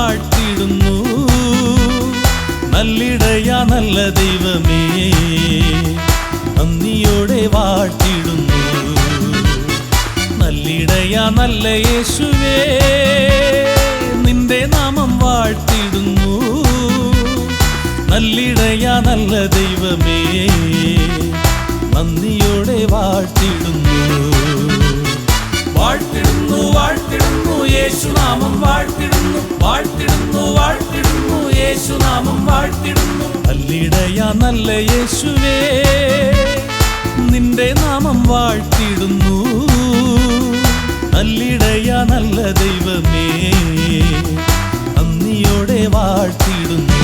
വാഴ്ത്തിടുന്നു നല്ലിടയ നല്ല ദൈവമേ നന്ദിയോടെ വാട്ടിടുന്നു നല്ലിടയ നല്ല യേശുവേ നിന്റെ നാമം വാഴ്ത്തിടുന്നു നല്ലിടയ നല്ല ദൈവമേ നന്ദിയോടെ വാഴ്ത്തിടുന്നു വാഴ്ത്തിടുന്നു വാഴ്ത്തിടുന്നു യേശുനാമം വാഴ്ത്തിടുന്നു. വാഴ്ത്തിടുന്നു വാഴ്ത്തിടുന്നു യേശുനാമം വാഴ്ത്തിടുന്നു. നല്ലിടയ നല്ല യേശുവേ നിന്റെ നാമം വാഴ്ത്തിടുന്നു. നല്ലിടയ നല്ല ദൈവമേ അന്നിയോടെ വാഴ്ത്തിടുന്നു.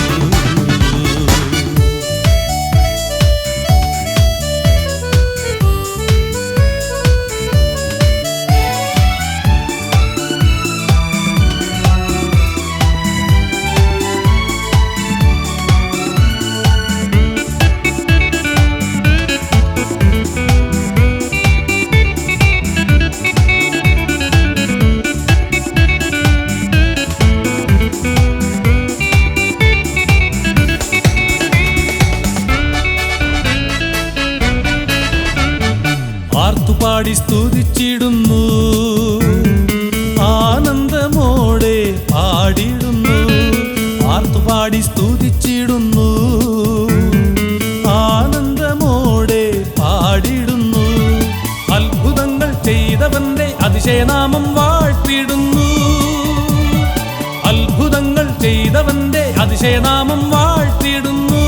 അതിശയനാമം വാഴ്ത്തിടുന്നു.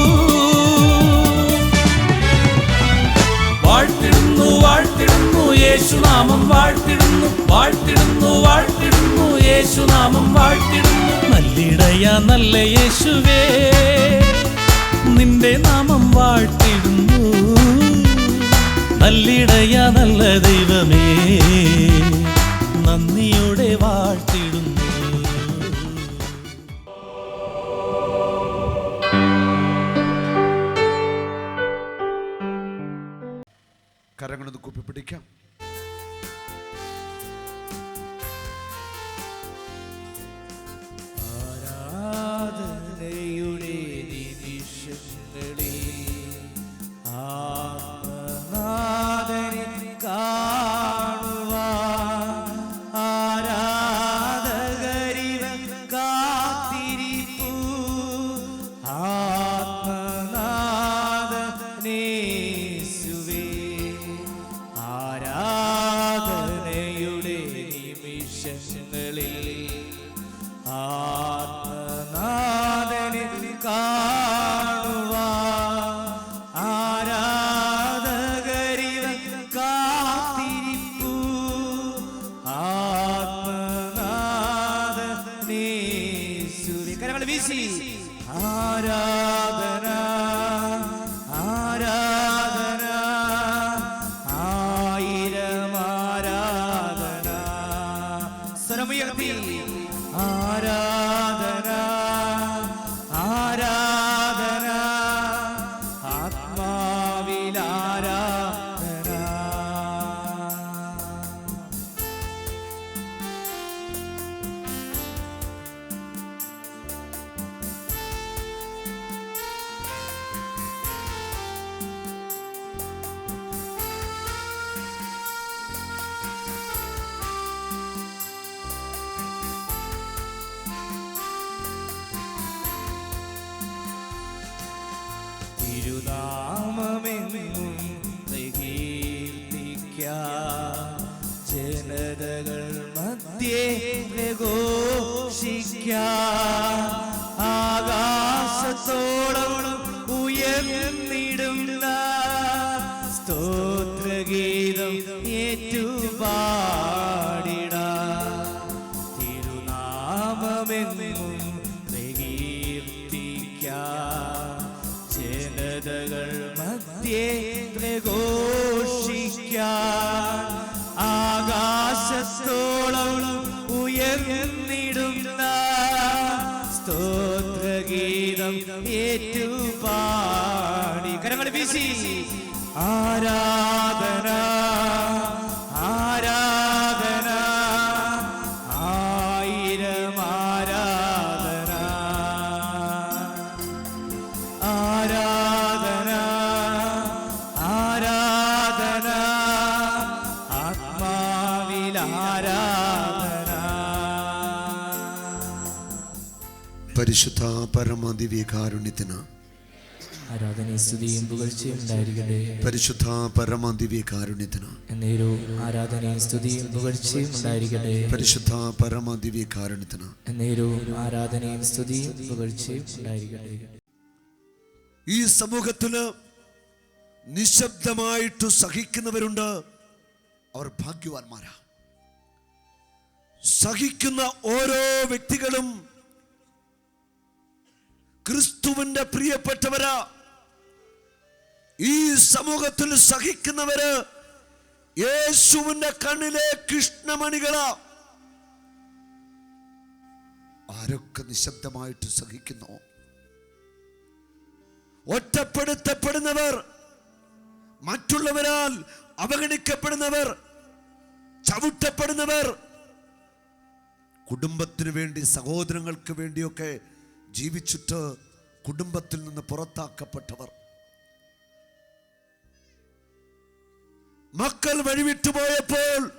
വാഴ്ത്തിടുന്നു വാഴ്ത്തിടുന്നു യേശുനാമം വാഴ്ത്തിടുന്നു. വാഴ്ത്തിടുന്നു വാഴ്ത്തിടുന്നു യേശുനാമം വാഴ്ത്തിടുന്നു. നല്ലിടയ നല്ല യേശുവേ നിന്റെ നാമം വാഴ്ത്തിടുന്നു. നല്ലിടയ നല്ല ദൈവമേ നന്ദിയോടെ വാഴ്ത്തിടുന്നു കരങ്ങളൊന്ന് കൂപ്പിപ്പിടിക്കാം. ആകാശത്തോളം ആരാധന ആരാധന ആയിരം ആരാധന. ആരാധന ആരാധന ആത്മാവിൽ ആരാധന. പരിശുദ്ധ പരമദിവ്യ കാരുണ്യത്തിനാണ് ആരാധന സ്തുതിയും പുകഴ്ചയും ഉണ്ടായിരിക്കട്ടെ. പരിശുദ്ധ പരമദിവ്യകാരുണ്യത്തിന്. എന്നേരോ ആരാധനയും സ്തുതിയും പുകഴ്ചയും ഉണ്ടായിരിക്കട്ടെ. പരിശുദ്ധ പരമദിവ്യകാരുണ്യത്തിന്. എന്നേരോ ആരാധനയും സ്തുതിയും പുകഴ്ചയും ഉണ്ടായിരിക്കട്ടെ. ഈ സമൂഹത്തിന് നിശബ്ദമായിട്ട് സഹിക്കുന്നവരുണ്ട് അവർ ഭാഗ്യവാന്മാരാ. സഹിക്കുന്ന ഓരോ വ്യക്തികളും ക്രിസ്തുവിന്റെ പ്രിയപ്പെട്ടവരാ. ഈ സമൂഹത്തിൽ സഹിക്കുന്നവര് യേശുവിന്റെ കണ്ണിലെ കൃഷ്ണമണികളാ. ആരൊക്കെ നിശബ്ദമായിട്ട് സഹിക്കുന്നു? ഒറ്റപ്പെടുത്തപ്പെടുന്നവർ മറ്റുള്ളവരാൽ അവഗണിക്കപ്പെടുന്നവർ ചവിട്ടപ്പെടുന്നവർ കുടുംബത്തിന് വേണ്ടി സഹോദരങ്ങൾക്ക് വേണ്ടിയൊക്കെ ജീവിച്ചിട്ട് കുടുംബത്തിൽ നിന്ന് പുറത്താക്കപ്പെട്ടവർ. മക്കൾ വഴിവിട്ടുപോയപ്പോൾ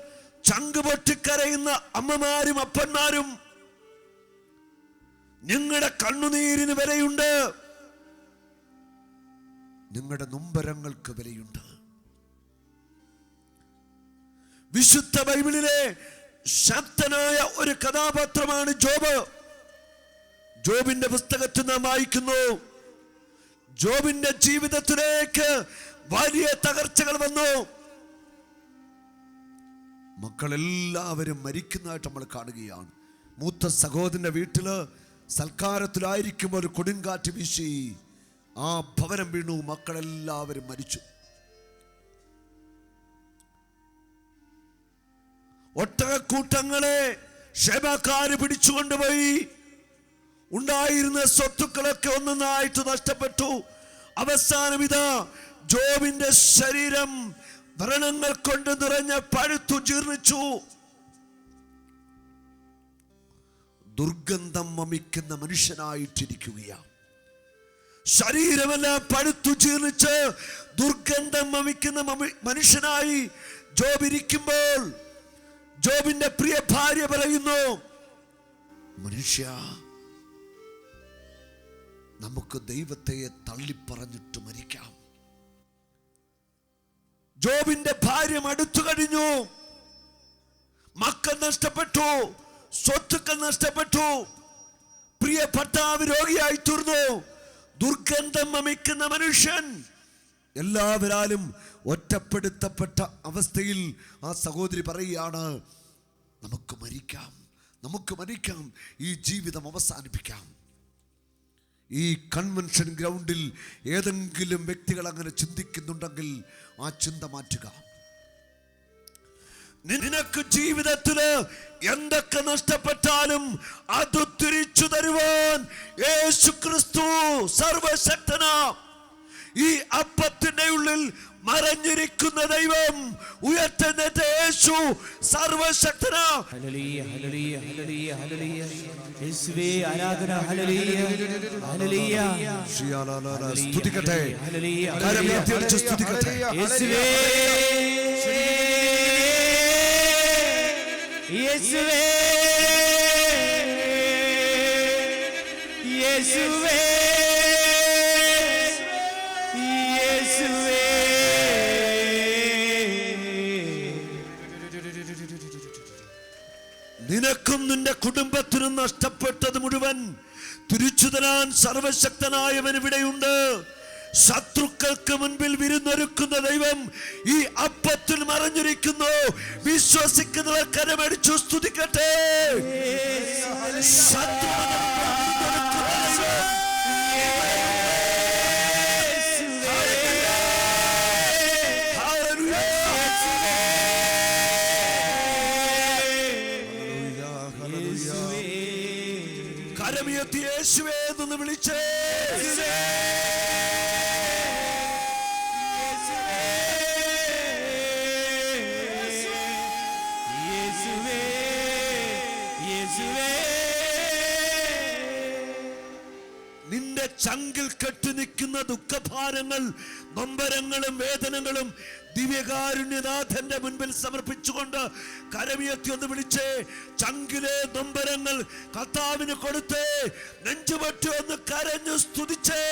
ചങ്ക് പൊട്ടിക്കരയുന്ന അമ്മമാരും അപ്പന്മാരും നിങ്ങളുടെ കണ്ണുനീരിന് വിലയുണ്ട്. നിങ്ങളുടെ നൊമ്പരങ്ങൾക്ക് വിലയുണ്ട്. വിശുദ്ധ ബൈബിളിലെ ശക്തനായ ഒരു കഥാപാത്രമാണ് ജോബ്. ജോബിന്റെ പുസ്തകത്തിൽ നാം വായിക്കുന്നു ജോബിന്റെ ജീവിതത്തിലേക്ക് വലിയ തകർച്ചകൾ വന്നു. മക്കളെല്ലാവരും മരിക്കുന്നതായിട്ട് നമ്മൾ കാണുകയാണ്. മൂത്ത സഹോദരന്റെ വീട്ടിൽ സൽക്കാരത്തിലായിരിക്കും ഒരു കൊടുങ്കാറ്റ് വീശി ആ ഭവനം വീണു മക്കളെല്ലാവരും മരിച്ചു. ഒട്ടകക്കൂട്ടങ്ങളെ ക്ഷേമക്കാര് പിടിച്ചുകൊണ്ടുപോയി. ഉണ്ടായിരുന്ന സ്വത്തുക്കളൊക്കെ ഒന്നൊന്നായിട്ട് നഷ്ടപ്പെട്ടു. അവസാനം ഇതാ ജോബിന്റെ ശരീരം വ്രണങ്ങൾ കൊണ്ട് നിറഞ്ഞ പഴുത്തു ജീർണിച്ചു. ദുർഗന്ധം വമിക്കുന്ന മനുഷ്യനായിട്ടിരിക്കുകയാണ്. ശരീരമെല്ലാം പഴുത്തു ജീർണിച്ച് ദുർഗന്ധം വമിക്കുന്ന മനുഷ്യനായി ജോബ് ഇരിക്കുമ്പോൾ ജോബിന്റെ പ്രിയ ഭാര്യ പറയുന്നു മനുഷ്യ നമുക്ക് ദൈവത്തെ തള്ളിപ്പറഞ്ഞിട്ട് മരിക്കാം. ജോബിന്റെ ഭാര്യ അടുത്തു കഴിഞ്ഞു. മക്കൾ നഷ്ടപ്പെട്ടു. സ്വത്തുക്കൾ നഷ്ടപ്പെട്ടു. പ്രിയ ഭർത്താവ് രോഗിയായി തീർന്നു. ദുർഗന്ധം വമിക്കുന്ന മനുഷ്യൻ എല്ലാവരാലും ഒറ്റപ്പെടുത്തപ്പെട്ട അവസ്ഥയിൽ ആ സഹോദരി പറയുകയാണ് നമുക്ക് മരിക്കാം നമുക്ക് മരിക്കാം ഈ ജീവിതം അവസാനിപ്പിക്കാം. ഈ കൺവെൻഷൻ ഗ്രൗണ്ടിൽ ഏതെങ്കിലും വ്യക്തികൾ അങ്ങനെ ചിന്തിക്കുന്നുണ്ടെങ്കിൽ ആ ചിന്ത മാറ്റുക. നിനക്ക് ജീവിതത്തിൽ എന്തൊക്കെ നഷ്ടപ്പെട്ടാലും അത് തിരിച്ചു തരുവാൻ യേശു ക്രിസ്തു സർവശക്തനാ. ഈ അപ്പത്തിന്റെ ഉള്ളിൽ മറഞ്ഞിരിക്കുന്ന ദൈവം ഉയർത്തുന്ന യേശു സർവശക്തനാ. ഹല്ലേലൂയ, ഹല്ലേലൂയ, ഹല്ലേലൂയ, ഹല്ലേലൂയ. യേശുവേ ആരാധന ഹല്ലേലൂയ, ഹല്ലേലൂയ. സ്തുതിക്കട്ടെ. സ്തുതിക്കട്ടെ. യേശുവേ. യേശുവേ. നിനക്കും നിന്റെ കുടുംബത്തിനും നഷ്ടപ്പെട്ടത് മുഴുവൻ തിരിച്ചു തരാൻ സർവശക്തനായവൻ ഇവിടെയുണ്ട്. ശത്രുക്കൾക്ക് മുൻപിൽ വിരുന്നൊരുക്കുന്ന ദൈവം ഈ അപ്പത്തിൽ മറഞ്ഞിരിക്കുന്നു. വിശ്വസിക്കുന്നവർ കരമടിച്ചു സ്തുതിക്കട്ടെ. ശത്രുവിനെ യേശുവേ എന്ന് വിളിച്ചേ. അനുഭവിക്കുന്ന ദുഃഖഭാരങ്ങൾ നൊമ്പരങ്ങളും വേദനകളും ദിവ്യകാരുണ്യനാഥന്റെ മുൻപിൽ സമർപ്പിച്ചുകൊണ്ട് കരവിയത്തി ഒന്ന് വിളിച്ചേ ചങ്കിലെ നൊമ്പരങ്ങൾ കർത്താവിന് കൊടുത്തേ നെഞ്ചുപറ്റി ഒന്ന് കരഞ്ഞു സ്തുതിച്ചേ.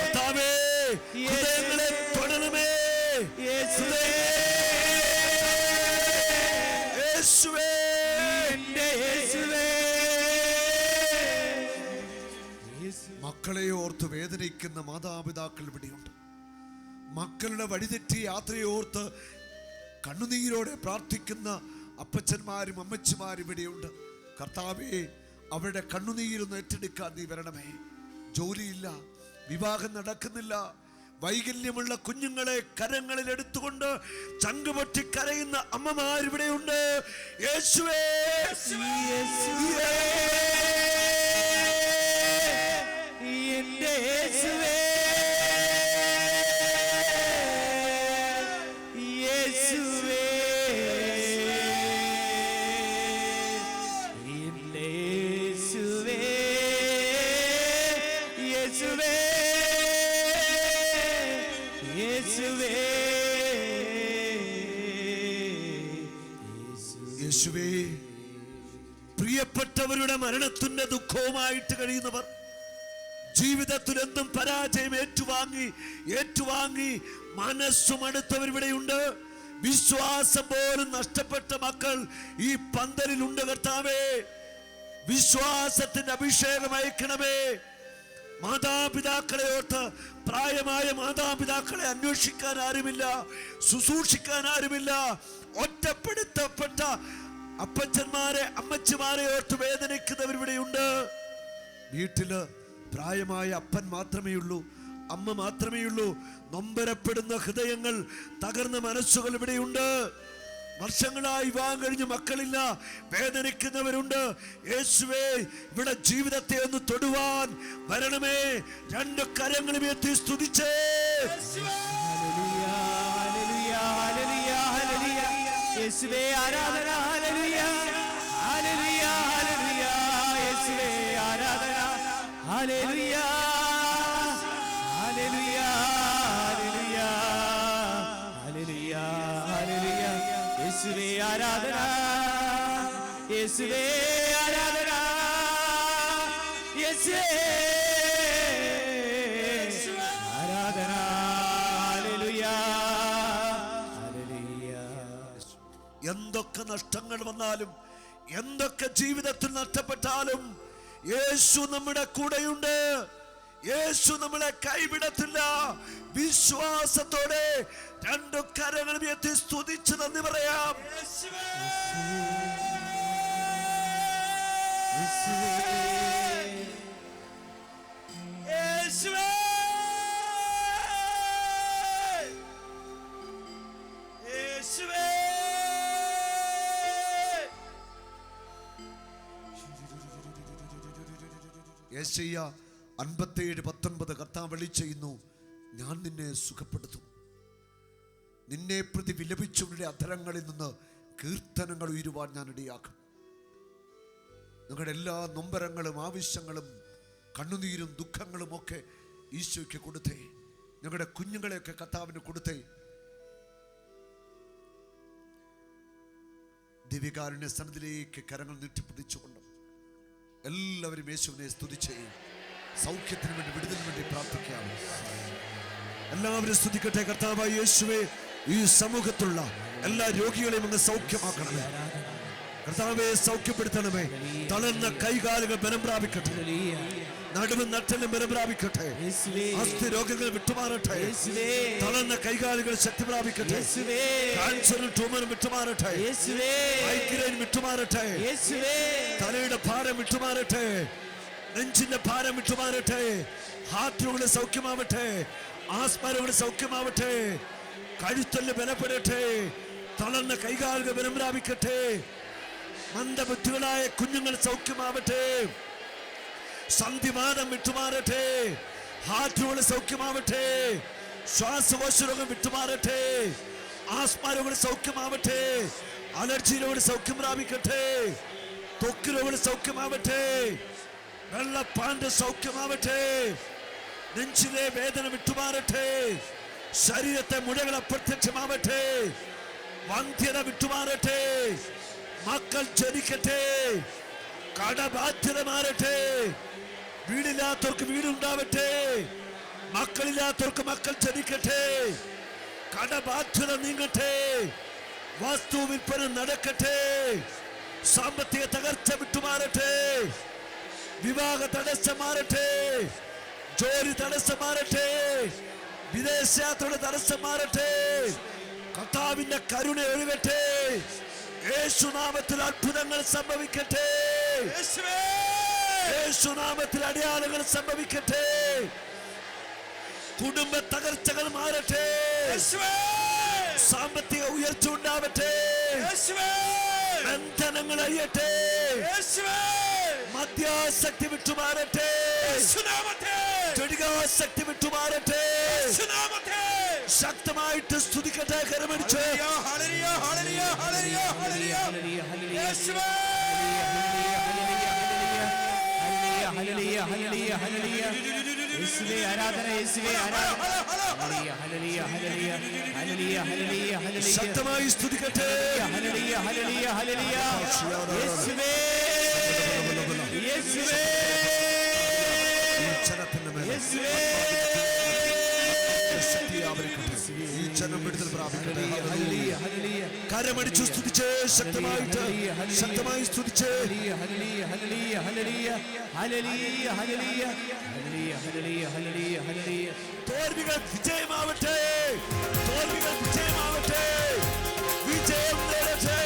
കർത്താവേ ഹൃദയങ്ങളെ തൊടണമേ. യേശുവേ. മക്കളെ ഓർത്ത് വേദനിക്കുന്ന മാതാപിതാക്കൾ ഇവിടെയുണ്ട്. മക്കളുടെ വഴിതെറ്റി യാത്രയെ ഓർത്ത് കണ്ണുനീരോടെ പ്രാർത്ഥിക്കുന്ന അപ്പച്ചന്മാരും അമ്മച്ചിമാരും ഇവിടെയുണ്ട്. കർത്താവേ അവരുടെ കണ്ണുനീരൊന്ന് ഏറ്റെടുക്കാൻ നീ വരണമേ. ജോലിയില്ല വിവാഹം നടക്കുന്നില്ല. വൈകല്യമുള്ള കുഞ്ഞുങ്ങളെ കരങ്ങളിൽ എടുത്തുകൊണ്ട് ചങ്കുപൊട്ടി കരയുന്ന അമ്മമാരിവിടെയുണ്ട്. യേശുവേ യേശുവേ എന്തും പരാജയം ഏറ്റുവാങ്ങി ഏറ്റുവാങ്ങി. മനസ്സുമടുത്തവർ ഇവിടെയുണ്ട്. വിശ്വാസം പോലും നഷ്ടപ്പെട്ട മക്കൾ ഈ പന്തലിലുണ്ട് കർത്താവേ. വിശ്വാസത്തിന്റെ അഭിഷേകം അയക്കണമേ. മാതാപിതാക്കളെ ഓർത്ത് പ്രായമായ മാതാപിതാക്കളെ അന്വേഷിക്കാൻ ആരുമില്ല ശുശ്രൂഷിക്കാൻ ആരുമില്ല. ഒറ്റപ്പെടുത്തപ്പെട്ട അപ്പച്ചന്മാരെ അമ്മച്ചിമാരെ ഓർത്ത് വേദനിക്കുന്നവരിവിടെയുണ്ട് വീട്ടിൽ പ്രായമായ അപ്പൻ മാത്രമേ ഉള്ളൂ അമ്മ മാത്രമേ ഉള്ളൂ നൊമ്പരപ്പെടുന്ന ഹൃദയങ്ങൾ തകർന്ന മനസ്സുകൾ ഇവിടെയുണ്ട്. വർഷങ്ങളായി വിവാഹം കഴിഞ്ഞ് മക്കളില്ല വേദനിക്കുന്നവരുണ്ട്. യേശുവേ ഇവിടെ ജീവിതത്തെ ഒന്ന് തൊടുവാൻ വരണമേ. രണ്ട് കരങ്ങളും എത്തി സ്തുതിച്ചേ. യേശുവേ ആരാധന യേശുവേ ആരാധന. ആരാധന. ആരാധന. എന്തൊക്കെ നഷ്ടങ്ങൾ വന്നാലും എന്തൊക്കെ ജീവിതത്തിൽ നഷ്ടപ്പെട്ടാലും യേശു നമ്മുടെ കൂടെയുണ്ട്. യേശു നമ്മളെ കൈവിടത്തില്ല. വിശ്വാസത്തോടെ രണ്ടു കരങ്ങളും എത്തി സ്തുതിച്ച് നന്ദി പറയാം. യേശയ്യ അൻപത്തേഴ് പത്തൊൻപത് കർത്താവ് വിളി ചെയ്യുന്നു ഞാൻ നിന്നെ സുഖപ്പെടുത്തും. നിന്നെ പ്രതി വിലപിച്ചവരുടെ അധരങ്ങളിൽ നിന്ന് കീർത്തനങ്ങൾ ഉയരുവാൻ ഞാൻ ഇടയാക്കും. നിങ്ങളുടെ എല്ലാ നൊമ്പരങ്ങളും ആവശ്യങ്ങളും കണ്ണുനീരും ദുഃഖങ്ങളും ഒക്കെ ഈശോയ്ക്ക് കൊടുത്തേ. ഞങ്ങളുടെ കുഞ്ഞുങ്ങളെയൊക്കെ കർത്താവിന് കൊടുത്തേ. ദിവ്യകാരുണ്യ സന്നിധിയിലേക്ക് കരങ്ങൾ നീട്ടിപ്പിടിച്ചുകൊണ്ട് എല്ലാവരും യേശുവിനെ സ്തുതിച്ച് സൗഖ്യത്തിന് വേണ്ടി വിടുതലിന് വേണ്ടി പ്രാർത്ഥിക്കാം എല്ലാവരും സ്തുതിക്കട്ടെ കർത്താവായ യേശുവെ ഈ സമൂഹത്തുള്ള എല്ലാ രോഗികളെയും അങ്ങ് സൗഖ്യമാക്കണമേ. കർത്താവെ സൗഖ്യപ്പെടുത്തണമേ. തളർന്ന കൈകാലുകൾ ബലം പ്രാപിക്കട്ടെ. നടുവും നട്ടലും ബലം പ്രാപിക്കട്ടെ. അസ്ഥി രോഗങ്ങൾ വിട്ടുമാറട്ടെ. തളർന്ന കൈകാലുകൾ ശക്തി പ്രാപിക്കട്ടെ. ക്യാൻസറും ട്യൂമറും വിട്ടുമാറട്ടെ. വിട്ടുമാറട്ടെ. തലയുടെ ഭാരം വിട്ടുമാറട്ടെ. നെഞ്ചിന്റെ ഭാരം വിട്ടുമാറട്ടെ. ഹാർട്ട് രോഗികളെ സൗഖ്യമാവട്ടെ. ആസ്മ സൗഖ്യമാവട്ടെ. കഴുത്തൽ ബലപ്പെടട്ടെ. തളർന്ന കൈകാലുകൾ ബലം പ്രാപിക്കട്ടെ. മന്ദബുദ്ധികളായ കുഞ്ഞുങ്ങൾ സൗഖ്യമാവട്ടെ. സന്ധിവാദം വിട്ടുമാറട്ടെ. ഹാർട്ട് രോഗികളെ സൗഖ്യമാവട്ടെ. ശ്വാസകോശ രോഗം വിട്ടുമാറട്ടെ. ആസ്മ സൗഖ്യമാവട്ടെ. അലർജി സൗഖ്യം പ്രാപിക്കട്ടെ. ത്വക്ക് രോഗികളെ സൗഖ്യമാവട്ടെ വെള്ളപ്പാന്റെ സൗഖ്യമാവട്ടെ. നെഞ്ചിലെ വേദന വിട്ടുമാറട്ടെ. ശരീരത്തെ മുഴകൾ അപ്രത്യക്ഷമാവട്ടെ വന്ധ്യത വിട്ടുമാറട്ടെ. മക്കൾ ജനിക്കട്ടെ. കടബാധ്യത മാറട്ടെ. വീടില്ലാത്തവർക്ക് വീടുണ്ടാവട്ടെ. മക്കളില്ലാത്തവർക്ക് മക്കൾ ജനിക്കട്ടെ. കടബാധ്യത നീങ്ങട്ടെ. വസ്തു വിൽപ്പന നടക്കട്ടെ. സാമ്പത്തിക തകർച്ച വിട്ടുമാറട്ടെ. വിവാഹ തടസ്സം മാറട്ടെ ജോലി തടസ്സം മാറട്ടെ വിദേശയാത്രയുടെ തടസ്സം മാറട്ടെ കർത്താവിന്റെ കരുണ ഒഴുകട്ടെ. യേശുനാമത്തിൽ അത്ഭുതങ്ങൾ സംഭവിക്കട്ടെ. യേശുനാമത്തിൽ അടയാളങ്ങൾ സംഭവിക്കട്ടെ. കുടുംബ തകർച്ചകൾ മാറട്ടെ. സാമ്പത്തിക ഉയർച്ച ഉണ്ടാവട്ടെ. ബന്ധനങ്ങൾ അഴിയട്ടെ മദ്യാസക്തി വിട്ടുമാറട്ടെ. ശക്തി വിട്ടുമാറട്ടെ. ശക്തമായിട്ട് സ്തുതിക്കട്ടെ കരമടിച്ച്. ഹല്ലേലൂയ, ഹല്ലേലൂയ, ഹല്ലേലൂയ. യേശുവേ ആരാധന യേശുവേ ആരാധന. ശക്തമായി സ്തുതിക്കട്ടെ. യേശുവേ. യേശുവേ. യേശുവേ. ഈ ശക്തമായിട്ട് ശക്തമായി തോൽവികൾ വിജയമാവട്ടെ തോൽവികൾ വിജയമാവട്ടെ വിജയം നേടട്ടെ.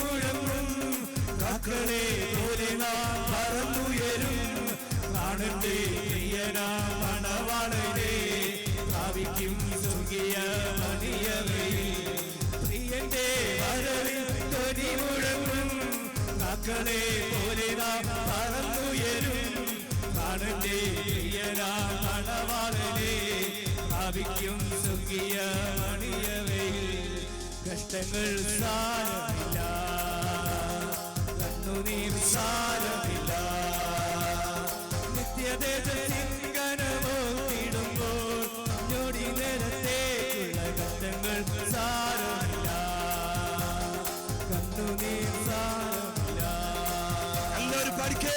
മുഴങ്ങും കാക്കളെ പോലെ നാം പറന്നുയരും കാണട്ടെ പ്രിയനാ മണവാളനെ ഭാവിക്കും സുഖിയ മണിയവയിൽ പ്രിയന്റെ വരവിൽ തൊടി മുഴങ്ങും കാക്കളെ പോലെ നാം പറന്നുയരും കാണട്ടെ പ്രിയനാ മണവാളനെ ഭാവിക്കും സുഖിയ മണിയവയിൽ കഷ്ടങ്ങൾ സാരമില്ല നീ വിശാലമില്ല നിത്യദേശത്തിങ്കനമോത്തിടുമ്പോൾ ഞൊടി നേരത്തേക്കുള്ള കഷ്ടങ്ങൾ സാരമില്ല. കണ്ണു നീ സാരമില്ല നല്ലൊരു പഠിക്കേ.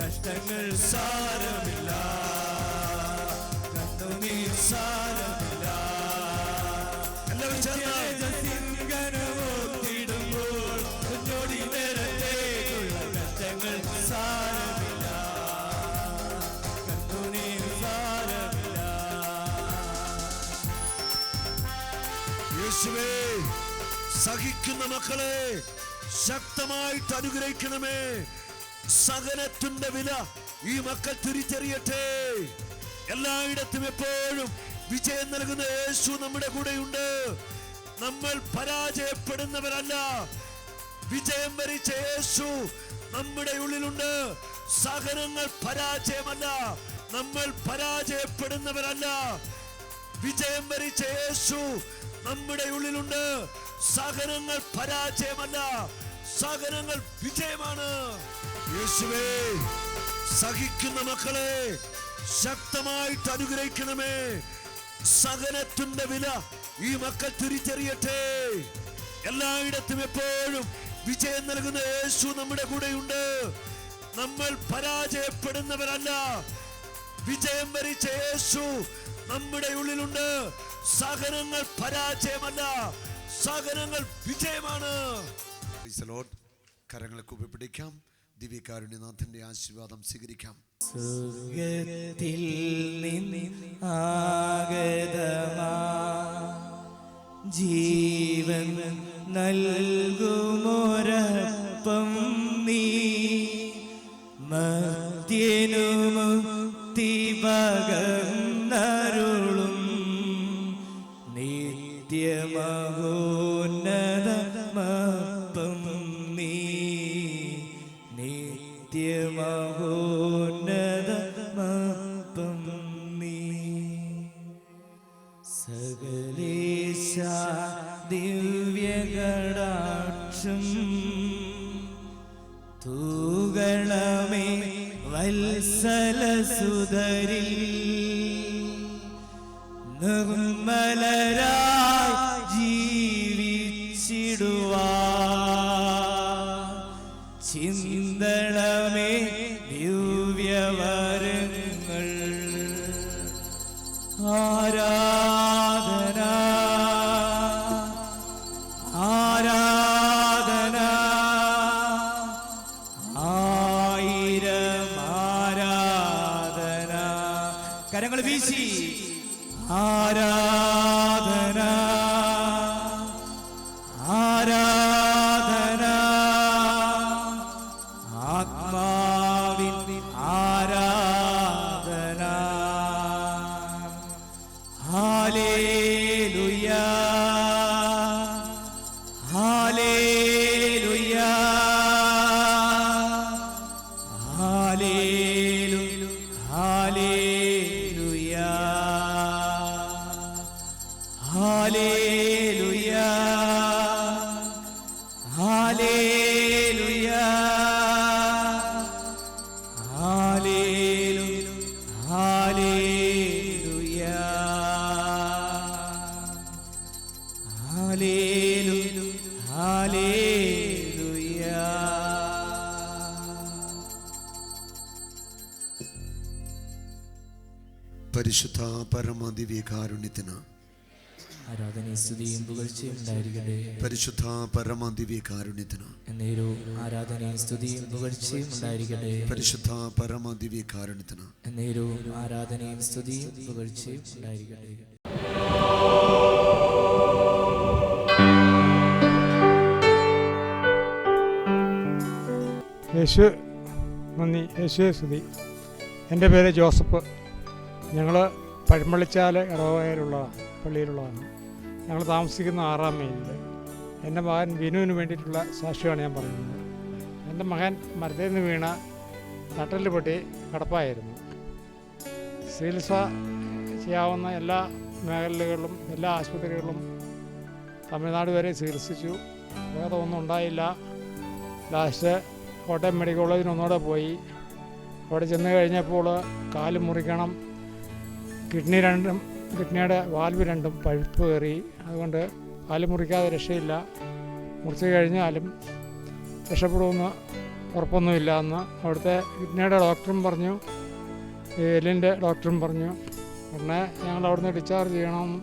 കഷ്ടങ്ങൾ സാരമില്ല. കണ്ണു നീ സാര സഹിക്കുന്ന മക്കളെ ശക്തമായിട്ട് അനുഗ്രഹിക്കണമേ. സഹനത്തിന്റെ വില ഈ മക്കൾ തിരിച്ചറിയട്ടെ. എല്ലായിടത്തും എപ്പോഴും വിജയം നൽകുന്ന യേശു നമ്മുടെ കൂടെയുണ്ട്. നമ്മൾ പരാജയപ്പെടുന്നവരല്ല. വിജയം വരിച്ച യേശു നമ്മുടെ ഉള്ളിലുണ്ട്. സഹനങ്ങൾ പരാജയമല്ല. നമ്മൾ പരാജയപ്പെടുന്നവരല്ല. വിജയം വരിച്ച യേശു നമ്മുടെ ഉള്ളിലുണ്ട്. സഹനങ്ങൾ പരാജയമല്ല സഹനങ്ങൾ വിജയമാണ്. യേശുവേ സഹിക്കുന്ന മക്കളെ ശക്തമായിട്ട് അനുഗ്രഹിക്കണമേ. സഹനത്തിന്റെ വില ഈ മക്കൾ തിരിച്ചറിയട്ടെ. എല്ലായിടത്തും എപ്പോഴും വിജയം നൽകുന്ന യേശു നമ്മുടെ കൂടെയുണ്ട്. നമ്മൾ പരാജയപ്പെടുന്നവരല്ല. വിജയം വരിച്ച യേശു നമ്മുടെ ഉള്ളിലുണ്ട്. സഹനങ്ങൾ പരാജയമല്ല. സഹനങ്ങൾ വിജയമാണ്. കരങ്ങളെ കൂപ്പിപ്പിടിക്കാം. ദിവ്യകാരുണ്യനാഥന്റെ ആശീർവാദം സ്വീകരിക്കാം. ആഗതമാ. ജീവൻ നൽകുമൊരപ്പം. ആരാധന പരിശുദ്ധ പരമ ദിവ്യകാരുണ്യത്തിന്. ആരാധനയും സ്തുതിയും പുകഴ്ചയും ഉണ്ടായിരിക്കട്ടെ. പരിശുദ്ധ പരമ എന്നേരോ ആരാധനയും സ്തുതിയും പുകഴ്ചയും ഉണ്ടായിരിക്കട്ടെ. പരിശുദ്ധ പരമ എന്നേരോ ആരാധനയും സ്തുതിയും പുകഴ്ചയും ഉണ്ടായിരിക്കട്ടെ. യേശു നന്ദി. യേശുവെ സ്തുതി. എന്റെ പേര് ജോസഫ്. ഞങ്ങൾ പഴമ്പള്ളിച്ചാൽ ഇടവകയിലുള്ളതാണ് പള്ളിയിലുള്ളതാണ്. ഞങ്ങൾ താമസിക്കുന്ന ആറാം മൈലിൽ എന്റെ മകൻ വിനുവിന് വേണ്ടിയിട്ടുള്ള സാക്ഷിയാണ് ഞാൻ പറയുന്നത്. എന്റെ മകൻ മരത്തിൽ നിന്ന് വീണ തട്ടലിൽ പൊട്ടി കടപ്പായിരുന്നു. ചികിത്സ ചെയ്യാവുന്ന എല്ലാ മേഖലകളിലും എല്ലാ ആശുപത്രികളിലും തമിഴ്നാട് വരെ ചികിത്സിച്ചു. ഒന്നും ഉണ്ടായില്ല. ലാസ്റ്റ് കോട്ടയം മെഡിക്കൽ കോളേജിന് ഒന്നുകൂടെ പോയി. അവിടെ ചെന്ന് കഴിഞ്ഞപ്പോൾ കാൽ മുറിക്കണം. കിഡ്നി രണ്ടും കിഡ്നിയുടെ വാൽവ് രണ്ടും പഴുപ്പ് കയറി. അതുകൊണ്ട് കാൽ മുറിക്കാതെ രക്ഷയില്ല. മുറിച്ച് കഴിഞ്ഞാലും രക്ഷപ്പെടുമെന്ന് ഉറപ്പൊന്നുമില്ല എന്ന് അവിടുത്തെ കിഡ്നിയുടെ ഡോക്ടറും പറഞ്ഞു. എല്ലിന്റെ ഡോക്ടറും പറഞ്ഞു. ഉടനെ ഞങ്ങൾ അവിടുന്ന് ഡിസ്ചാർജ് ചെയ്യണം.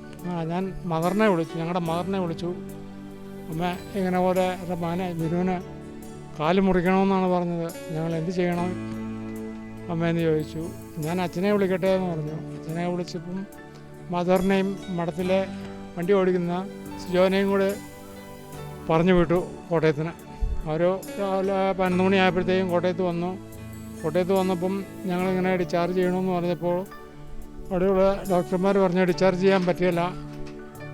ഞാൻ മദറിനെ വിളിച്ചു. ഞങ്ങളുടെ മദറിനെ വിളിച്ചു. അമ്മ ഇങ്ങനെ പോലെ എന്റെ മകനെ ബിനുവിന് കാൽ മുറിക്കണമെന്നാണ് പറഞ്ഞത്. ഞങ്ങൾ എന്ത് ചെയ്യണം? അമ്മയെന്ന് ചോദിച്ചു. ഞാൻ അച്ഛനെ വിളിക്കട്ടെ എന്ന് പറഞ്ഞു. അച്ഛനെ വിളിച്ചപ്പം മദറിനെയും മഠത്തിലെ വണ്ടി ഓടിക്കുന്ന സിജോനെയും കൂടെ പറഞ്ഞു വിട്ടു കോട്ടയത്തിന്. അവർ രാവിലെ പതിനൊന്ന് മണിയായപ്പോഴത്തേക്കും കോട്ടയത്ത് വന്നു. കോട്ടയത്ത് വന്നപ്പം ഞങ്ങളിങ്ങനെ ഡിസ്ചാർജ് ചെയ്യണമെന്ന് പറഞ്ഞപ്പോൾ അവിടെയുള്ള ഡോക്ടർമാർ പറഞ്ഞു ഡിസ്ചാർജ് ചെയ്യാൻ പറ്റിയല്ല.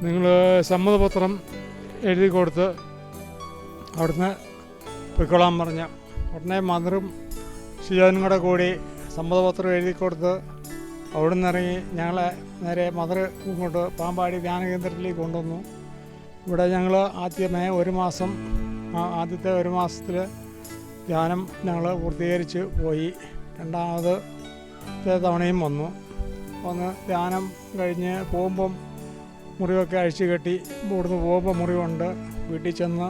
നിങ്ങൾ സമ്മതപത്രം എഴുതി കൊടുത്ത് അവിടുന്ന് പൊയ്ക്കൊള്ളാൻ പറഞ്ഞ. ഉടനെ മദറും ഷിജോനും കൂടെ കൂടി സമ്മതപത്രം എഴുതി കൊടുത്ത് അവിടെ നിന്ന് ഇറങ്ങി ഞങ്ങളെ നേരെ മദർ ഇങ്ങോട്ട് പാമ്പാടി ധ്യാന കേന്ദ്രത്തിലേക്ക് കൊണ്ടുവന്നു. ഇവിടെ ഞങ്ങൾ ആദ്യമേ ഒരു മാസം ആദ്യത്തെ ഒരു മാസത്തിൽ ധ്യാനം ഞങ്ങൾ പൂർത്തീകരിച്ച് പോയി. രണ്ടാമത് തവണയും വന്നു. വന്ന് ധ്യാനം കഴിഞ്ഞ് പോകുമ്പം മുറിവൊക്കെ അഴിച്ചു കെട്ടി ഇവിടുന്ന് പോകുമ്പോൾ മുറിവുണ്ട്. വീട്ടിൽ ചെന്ന്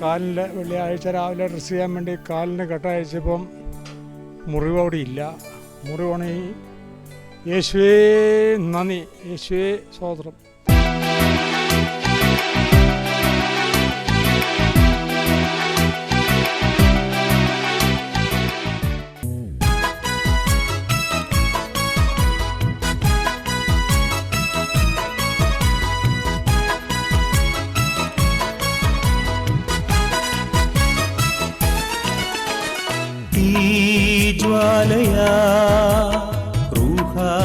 കാലിന്റെ വെള്ളിയാഴ്ച രാവിലെ ഡ്രസ്സ് ചെയ്യാൻ വേണ്ടി കാലിന് കെട്ടഴിച്ചപ്പം മുറിവ് അവിടെ ഇല്ല മുറിവണി. യേശുവേ നന്ദി. യേശുവേ സ്വോത്രം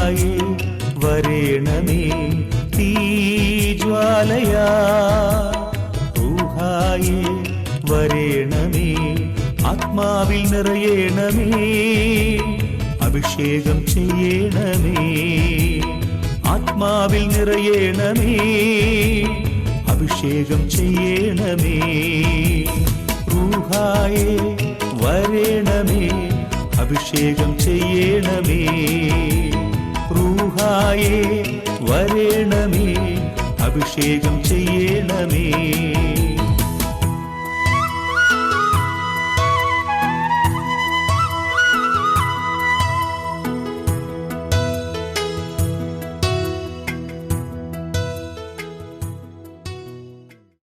റൂഹായി വരേണമേ തീജ്വാലയാ റൂഹായി വരേണമേ ആത്മാവിൽ നിറയേണമേ അഭിഷേകം ചെയ്യണമേ ആത്മാവിൽ നിറയേണമേ അഭിഷേകം ചെയ്യണമേ റൂഹായേ വരേണമേ അഭിഷേകം ചെയ്യണമേ റൂഹായേ വരേണമേ അഭിഷേകം ചെയ്യണമേ.